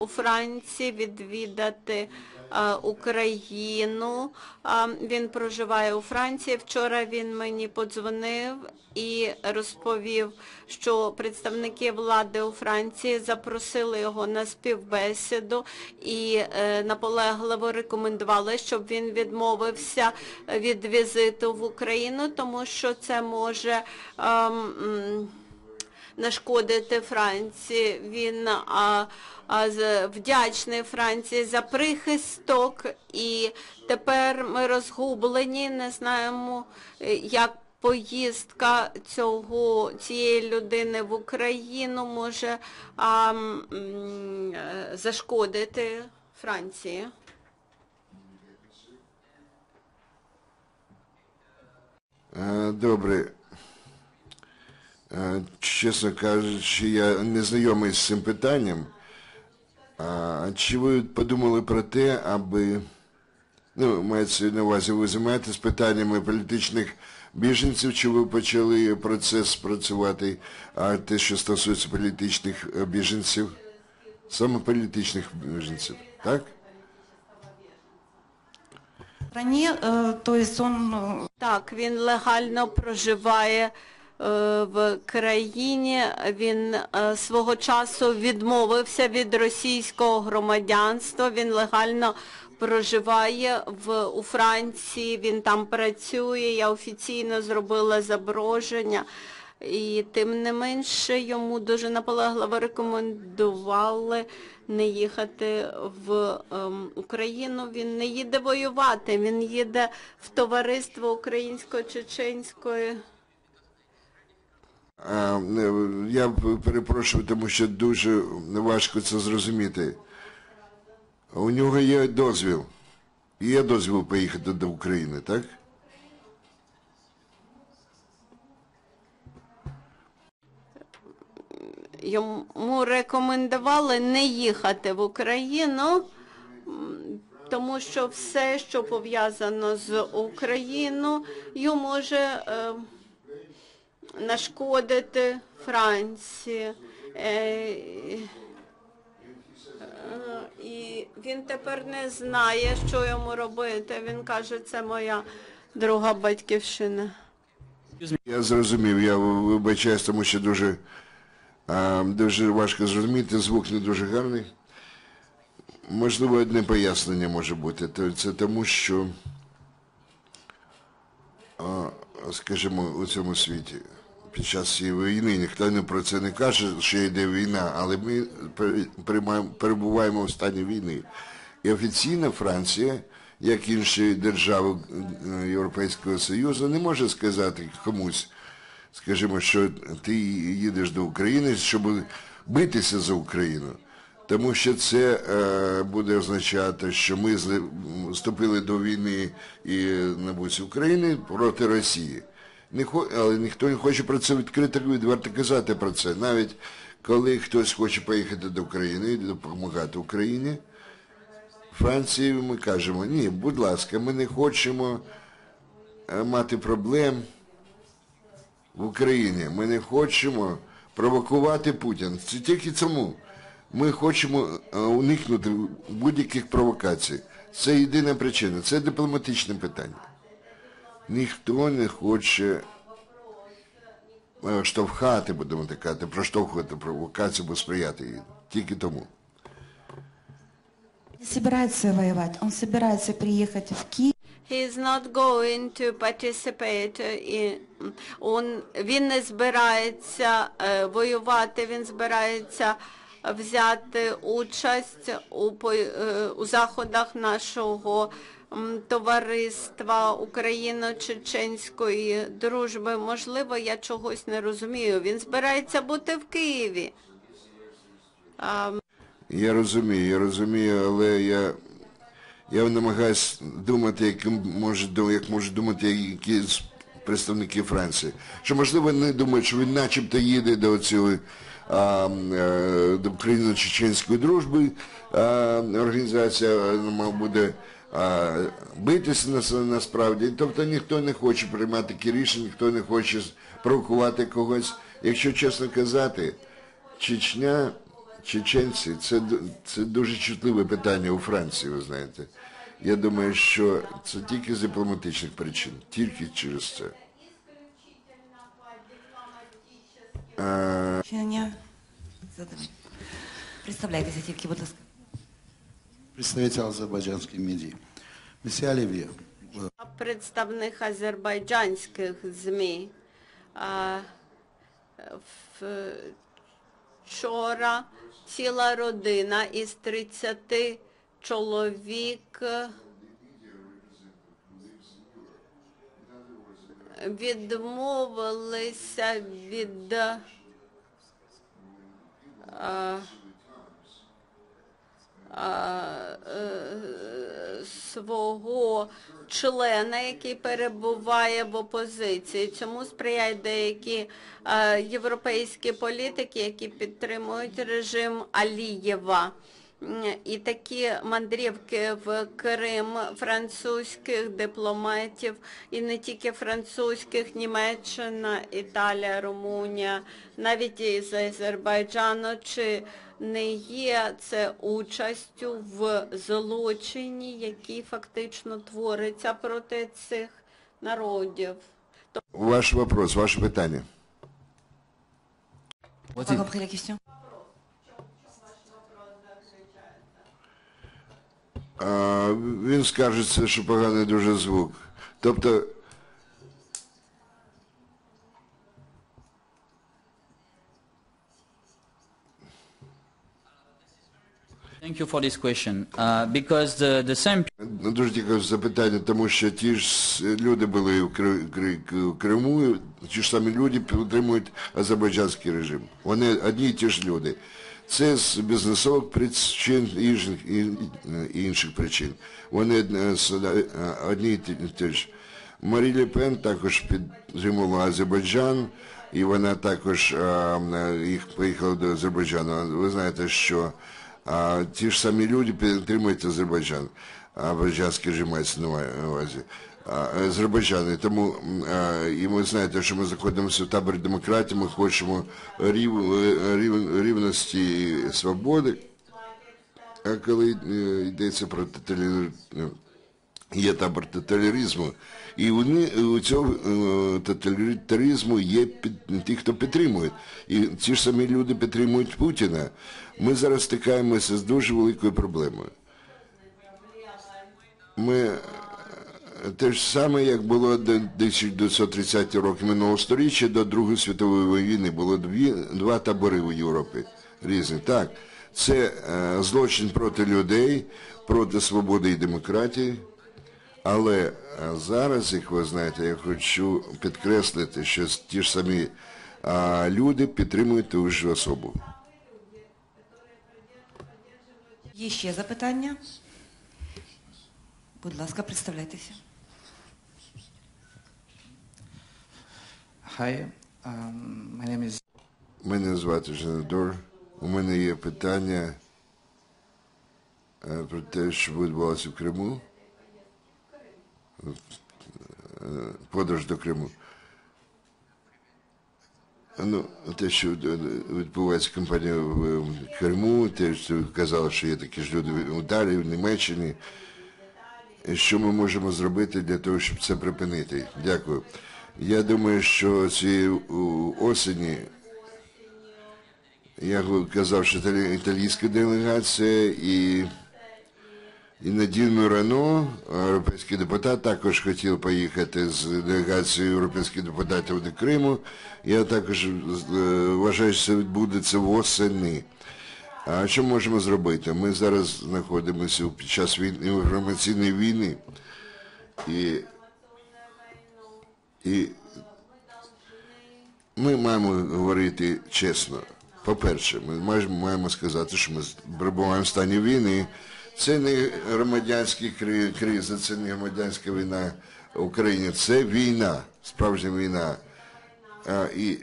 у Франції відвідати е, Україну. Він проживає у Франції. Вчора він мені подзвонив і розповів, що представники влади у Франції запросили його на співбесіду і е, наполегливо рекомендували, щоб він відмовився від візиту в Україну, тому що це може м, нашкодити Франції. Він а, а, вдячний Франції за прихисток, і тепер ми розгублені, не знаємо, е, як поїздка цього цієї людини в Україну може а, м, е, зашкодити Франції. Е, Добре. Е, Чесно кажучи, я не знайомий з цим питанням. А чи ви подумали про те, аби, ну, мається на увазі, ви займаєтесь питаннями політичних біженців, чи ви почали процес працювати, а те, що стосується політичних е, біженців, саме політичних біженців, так? э, то есть он э, Так, він легально проживає е, в країні. Він е, свого часу відмовився від російського громадянства. Він легально проживає в, у Франції, він там працює. Я офіційно зробила заброження. І тим не менше йому дуже наполегливо рекомендували не їхати в ем, Україну. Він не їде воювати, він їде в товариство українсько-чеченської. Я перепрошую, тому що дуже важко це зрозуміти. У нього є дозвіл. Є дозвіл поїхати до України, так? Йому рекомендували не їхати в Україну, тому що все, що пов'язано з Україною, може нашкодити Франції. Е, е, і він тепер не знає, що йому робити. Він каже, це моя друга батьківщина. Я зрозумів, я вибачаюсь, тому що дуже, дуже важко зрозуміти, звук не дуже гарний. Можливо, одне пояснення може бути. Це тому, що, скажімо, у цьому світі під час цієї війни ніхто не про це не каже, що йде війна, але ми перебуваємо в стані війни. І офіційно Франція, як інші держави е, Європейського Союзу, не може сказати комусь, скажімо, що ти їдеш до України, щоб битися за Україну. Тому що це е, буде означати, що ми вступили до війни і на боці України проти Росії. Не хо- але ніхто не хоче про це відкрито відверто казати про це. Навіть коли хтось хоче поїхати до України і допомагати Україні, Франції ми кажемо, ні, будь ласка, ми не хочемо е, мати проблем в Україні. Ми не хочемо провокувати Путін. Це тільки цьому. Ми хочемо е, уникнути будь-яких провокацій. Це єдина причина, це дипломатичне питання. Ніхто не хоче е, штовхати, будемо так казати, проштовхувати провокацію, бо сприяти їй. Тільки тому. не собирается воевать, он собирается приехать в Киев. He is not going to participate in... Он, він не збирається е, воювати, він збирається взяти участь у, по- е, у заходах нашого товариства Україно-Чеченської дружби. Можливо, я чогось не розумію. Він збирається бути в Києві. Я розумію, я розумію, але я, я намагаюся думати, як може, як можуть думати якісь представники Франції. Що можливо не думають, що він начебто їде до цього е, до Україно-Чеченської дружби, а, організація мав буде на, насправді. Тобто ніхто не хоче приймати такі рішення, ніхто не хоче провокувати когось. Якщо чесно казати, Чечня чеченці, це, це дуже чутливе питання у Франції, ви знаєте. Я думаю, що це тільки з дипломатичних причин, тільки через це. Представляйтеся тільки, будь ласка. Представитель азербайджанской медии. Месье Оливье, Представник азербайджанських ЗМІ. А, Вчора ціла родина із 30 чоловік відмовилися від а, а, свого члена, який перебуває в опозиції. Цьому сприяють деякі е, європейські політики, які підтримують режим Алієва. І такі мандрівки в Крим французьких дипломатів, і не тільки французьких, Німеччина, Італія, Румунія, навіть із Азербайджану, чи не є це участю в злочині, який фактично твориться проти цих народів. Ваш вопрос, ваше питання. Pas is, compris la question А, він скаржиться, що поганий дуже звук. Тобто, thank you for this question. Uh, because the, the same ну, дуже цікаве запитання, тому що ті ж люди були в Кри- в Криму, ті ж самі люди підтримують азербайджанський режим. Вони одні і ті ж люди. Це з бізнесових причин і інших, причин. Вони е, е, одні і ті, ж. Марі Ле Пен також підтримувала Азербайджан, і вона також е, їх поїхала до Азербайджану. Ви знаєте, що ті ж самі люди підтримують Азербайджан. Азербайджанський режим мається на увазі. А, Азербайджан. І тому і ми знаєте, що ми знаходимося в таборі демократії, ми хочемо рів, рів, рівності і свободи. А коли е, йдеться про тоталі- е, є табор тоталітаризму, і вони, у цього е, тоталітаризму є під, ті, хто підтримує. І ці ж самі люди підтримують Путіна. Ми зараз стикаємося з дуже великою проблемою. Ми те ж саме, як було до 1930 роки минулого століття, до Другої світової війни було дві, два табори у Європі різні. Так, це е, злочин проти людей, проти свободи і демократії. Але е, зараз, як ви знаєте, я хочу підкреслити, що ті ж самі а, люди підтримують ту ж особу. Є ще запитання? Будь ласка, представляйтеся. Hi, um, my name is Мене звати Жанадор. У мене є питання е, про те, що відбувалося в Криму. Е, Подорож до Криму. Ну, те, що е, відбувається кампанія в Криму, те, що казали, що є такі ж люди в Італії, в Німеччині. Що ми можемо зробити для того, щоб це припинити? Дякую. Я думаю, що цієї осені я казав, що італі- італійська делегація і, і Надін Мюрано, європейський депутат, також хотів поїхати з делегацією європейських депутатів до Криму. Я також е, вважаю, що це відбудеться восени. А що можемо зробити? Ми зараз знаходимося під час війни, інформаційної війни. І, і ми маємо говорити чесно. По-перше, ми маємо- сказати, що ми перебуваємо в стані війни. Це не громадянська кри- криза, це не громадянська війна в Україні, це війна, справжня війна. І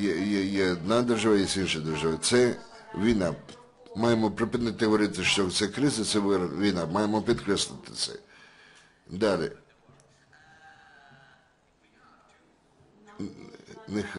є, є, є одна держава, є інша держава. Це війна. Маємо припинити говорити, що це криза, це війна. Маємо підкреслити це. Далі. Нехай.